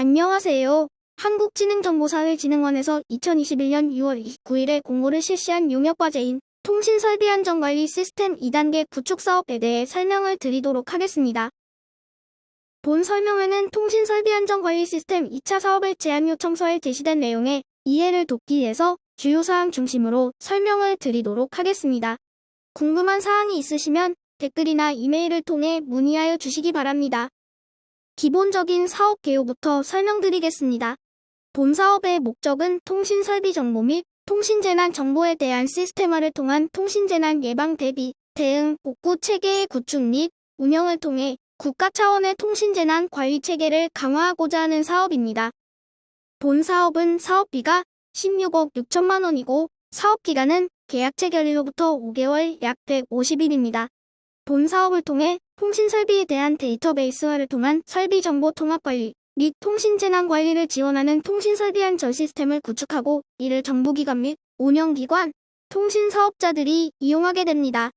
안녕하세요. 한국지능정보사회진흥원에서 2021년 6월 29일에 공모를 실시한 용역과제인 통신설비안전관리 시스템 2단계 구축 사업에 대해 설명을 드리도록 하겠습니다. 본 설명회는 통신설비안전관리 시스템 2차 사업의 제안 요청서에 제시된 내용에 이해를 돕기 위해서 주요 사항 중심으로 설명을 드리도록 하겠습니다. 궁금한 사항이 있으시면 댓글이나 이메일을 통해 문의하여 주시기 바랍니다. 기본적인 사업 개요부터 설명드리겠습니다. 본 사업의 목적은 통신 설비 정보 및 통신 재난 정보에 대한 시스템화를 통한 통신 재난 예방 대비, 대응, 복구 체계의 구축 및 운영을 통해 국가 차원의 통신 재난 관리 체계를 강화하고자 하는 사업입니다. 본 사업은 사업비가 16억 6천만 원이고 사업 기간은 계약 체결일로부터 5개월 약 150일입니다. 본 사업을 통해 통신 설비에 대한 데이터베이스화를 통한 설비 정보 통합 관리 및 통신 재난 관리를 지원하는 통신 설비 안전 시스템을 구축하고 이를 정부기관 및 운영기관, 통신 사업자들이 이용하게 됩니다.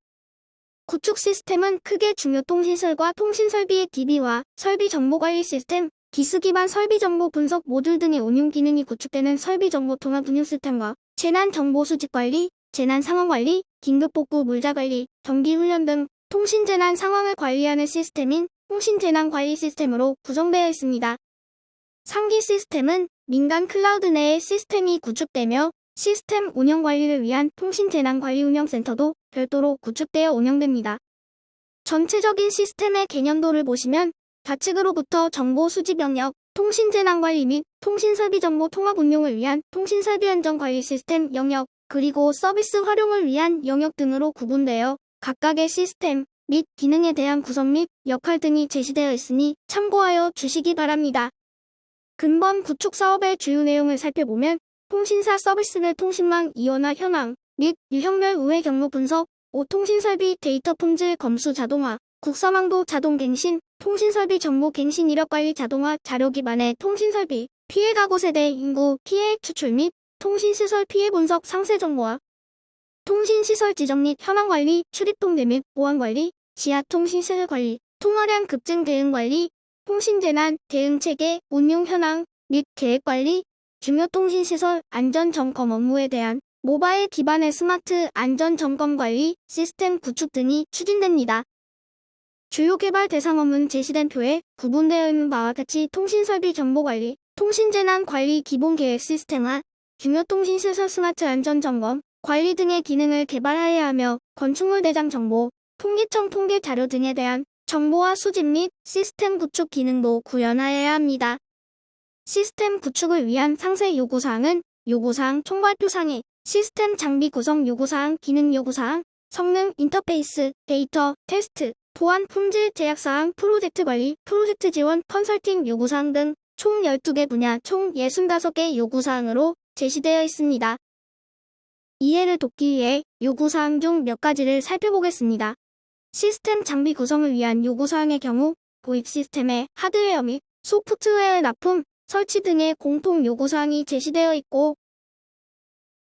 구축 시스템은 크게 중요 통신설과 통신 설비의 DB와 설비 정보 관리 시스템, 기스 기반 설비 정보 분석 모듈 등의 운용 기능이 구축되는 설비 정보 통합 운영 시스템과 재난 정보 수집 관리, 재난 상황 관리, 긴급 복구 물자 관리, 경기 훈련 등 통신 재난 상황을 관리하는 시스템인 통신 재난 관리 시스템으로 구성되어 있습니다. 상기 시스템은 민간 클라우드 내에 시스템이 구축되며 시스템 운영 관리를 위한 통신 재난 관리 운영 센터도 별도로 구축되어 운영됩니다. 전체적인 시스템의 개념도를 보시면 좌측으로부터 정보 수집 영역, 통신 재난 관리 및 통신 설비 정보 통합 운용을 위한 통신 설비 안전 관리 시스템 영역, 그리고 서비스 활용을 위한 영역 등으로 구분되어 각각의 시스템 및 기능에 대한 구성 및 역할 등이 제시되어 있으니 참고하여 주시기 바랍니다. 근본 구축 사업의 주요 내용을 살펴보면 통신사 서비스별 통신망 이원화 현황 및 유형별 우회 경로 분석, 5통신설비 데이터 품질 검수 자동화, 국사망도 자동 갱신, 통신설비 정보 갱신 이력 관리 자동화 자료 기반의 통신설비, 피해 가구 세대 인구 피해액 추출 및 통신시설 피해 분석 상세 정보화, 통신시설 지정 및 현황 관리, 출입 통제 및 보안 관리, 지하 통신시설 관리, 통화량 급증 대응 관리, 통신재난 대응 체계 운용 현황 및 계획 관리, 중요 통신시설 안전 점검 업무에 대한 모바일 기반의 스마트 안전 점검 관리 시스템 구축 등이 추진됩니다. 주요 개발 대상 업무는 제시된 표에 구분되어 있는 바와 같이 통신설비 정보 관리, 통신재난 관리 기본 계획 시스템화, 중요 통신시설 스마트 안전 점검, 관리 등의 기능을 개발하여야 하며 건축물 대장 정보, 통계청 통계 자료 등에 대한 정보화 수집 및 시스템 구축 기능도 구현하여야 합니다. 시스템 구축을 위한 상세 요구사항은 요구사항 총발표상에 시스템 장비 구성 요구사항 기능 요구사항 성능 인터페이스 데이터 테스트 보안 품질 제약사항 프로젝트 관리 프로젝트 지원 컨설팅 요구사항 등 총 12개 분야 총 65개 요구사항으로 제시되어 있습니다. 이해를 돕기 위해 요구사항 중 몇 가지를 살펴보겠습니다. 시스템 장비 구성을 위한 요구사항의 경우 도입 시스템의 하드웨어 및 소프트웨어 납품, 설치 등의 공통 요구사항이 제시되어 있고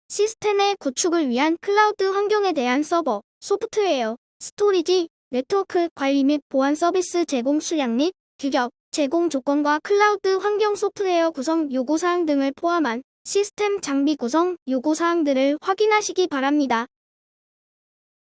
시스템의 구축을 위한 클라우드 환경에 대한 서버, 소프트웨어, 스토리지, 네트워크 관리 및 보안 서비스 제공 수량 및 규격, 제공 조건과 클라우드 환경 소프트웨어 구성 요구사항 등을 포함한 시스템 장비 구성 요구사항들을 확인하시기 바랍니다.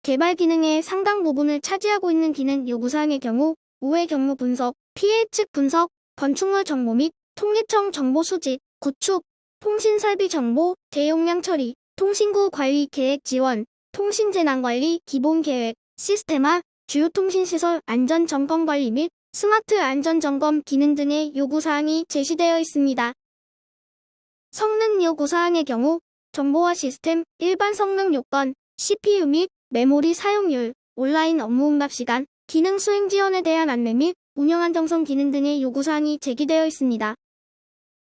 개발 기능의 상당 부분을 차지하고 있는 기능 요구사항의 경우 우회 경로 분석, 피해 측 분석, 건축물 정보 및 통계청 정보 수집, 구축, 통신 설비 정보, 대용량 처리, 통신구 관리 계획 지원, 통신 재난 관리 기본 계획, 시스템화, 주요 통신시설 안전 점검 관리 및 스마트 안전 점검 기능 등의 요구사항이 제시되어 있습니다. 성능 요구 사항의 경우 정보화 시스템, 일반 성능 요건, CPU 및 메모리 사용률, 온라인 업무 응답 시간, 기능 수행 지원에 대한 안내 및 운영 안정성 기능 등의 요구사항이 제기되어 있습니다.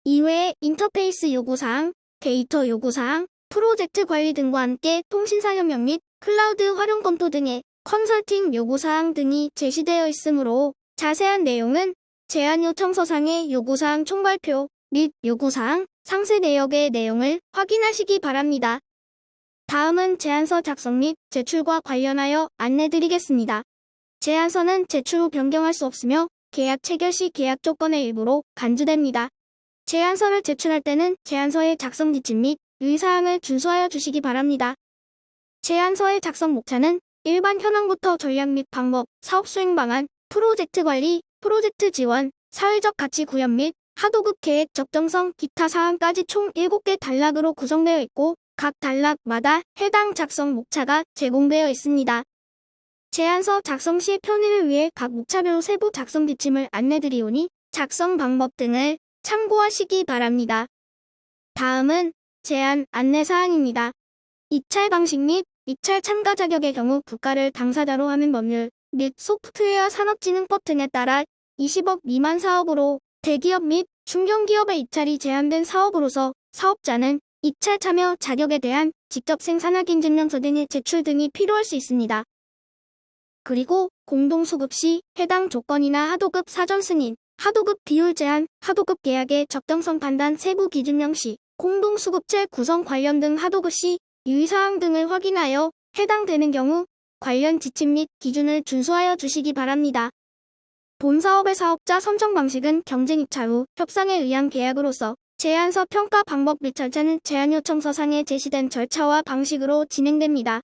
이외에 인터페이스 요구사항, 데이터 요구사항, 프로젝트 관리 등과 함께 통신사 협력 및 클라우드 활용 검토 등의 컨설팅 요구사항 등이 제시되어 있으므로 자세한 내용은 제안 요청서상의 요구사항 총발표 및 요구사항 상세 내역의 내용을 확인하시기 바랍니다. 다음은 제안서 작성 및 제출과 관련하여 안내드리겠습니다. 제안서는 제출 후 변경할 수 없으며 계약 체결 시 계약 조건의 일부로 간주됩니다. 제안서를 제출할 때는 제안서의 작성 지침 및 유의사항을 준수하여 주시기 바랍니다. 제안서의 작성 목차는 일반 현황부터 전략 및 방법, 사업 수행 방안, 프로젝트 관리, 프로젝트 지원, 사회적 가치 구현 및 하도급 계획 적정성 기타 사항까지 총 7개 단락으로 구성되어 있고 각 단락마다 해당 작성 목차가 제공되어 있습니다. 제안서 작성 시 편의를 위해 각 목차별 세부 작성 지침을 안내드리오니 작성 방법 등을 참고하시기 바랍니다. 다음은 제안 안내사항입니다. 입찰 방식 및 입찰 참가 자격의 경우 국가를 당사자로 하는 법률 및 소프트웨어 산업진흥법 등에 따라 20억 미만 사업으로 대기업 및 중견기업의 입찰이 제한된 사업으로서 사업자는 입찰 참여 자격에 대한 직접 생산 확인 증명서 등의 제출 등이 필요할 수 있습니다. 그리고 공동수급 시 해당 조건이나 하도급 사전 승인, 하도급 비율 제한, 하도급 계약의 적정성 판단 세부 기준 명 시, 공동수급체 구성 관련 등 하도급 시 유의사항 등을 확인하여 해당되는 경우 관련 지침 및 기준을 준수하여 주시기 바랍니다. 본 사업의 사업자 선정 방식은 경쟁 입찰 후 협상에 의한 계약으로서 제안서 평가 방법 및 절차는 제안 요청서상에 제시된 절차와 방식으로 진행됩니다.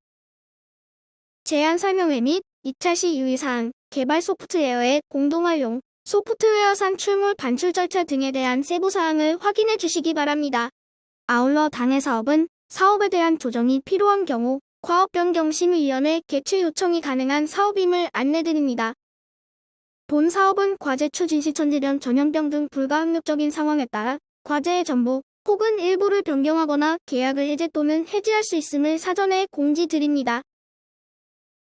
제안 설명회 및 입찰 시 유의사항, 개발 소프트웨어의 공동활용, 소프트웨어 산출물 반출 절차 등에 대한 세부 사항을 확인해 주시기 바랍니다. 아울러 당해 사업은 사업에 대한 조정이 필요한 경우 과업변경심의위원회 개최 요청이 가능한 사업임을 안내드립니다. 본 사업은 과제 추진 시 천재련 전염병 등 불가항력적인 상황에 따라 과제의 전부 혹은 일부를 변경하거나 계약을 해제 또는 해지할 수 있음을 사전에 공지드립니다.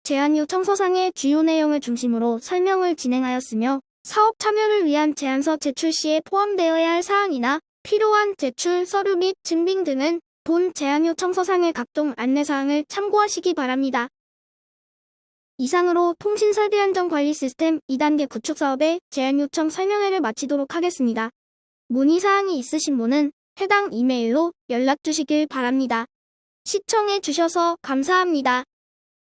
제안 요청서상의 주요 내용을 중심으로 설명을 진행하였으며 사업 참여를 위한 제안서 제출 시에 포함되어야 할 사항이나 필요한 제출 서류 및 증빙 등은 본 제안 요청서상의 각종 안내사항을 참고하시기 바랍니다. 이상으로 통신설비안전관리 시스템 2단계 구축 사업의 제안 요청 설명회를 마치도록 하겠습니다. 문의사항이 있으신 분은 해당 이메일로 연락 주시길 바랍니다. 시청해 주셔서 감사합니다.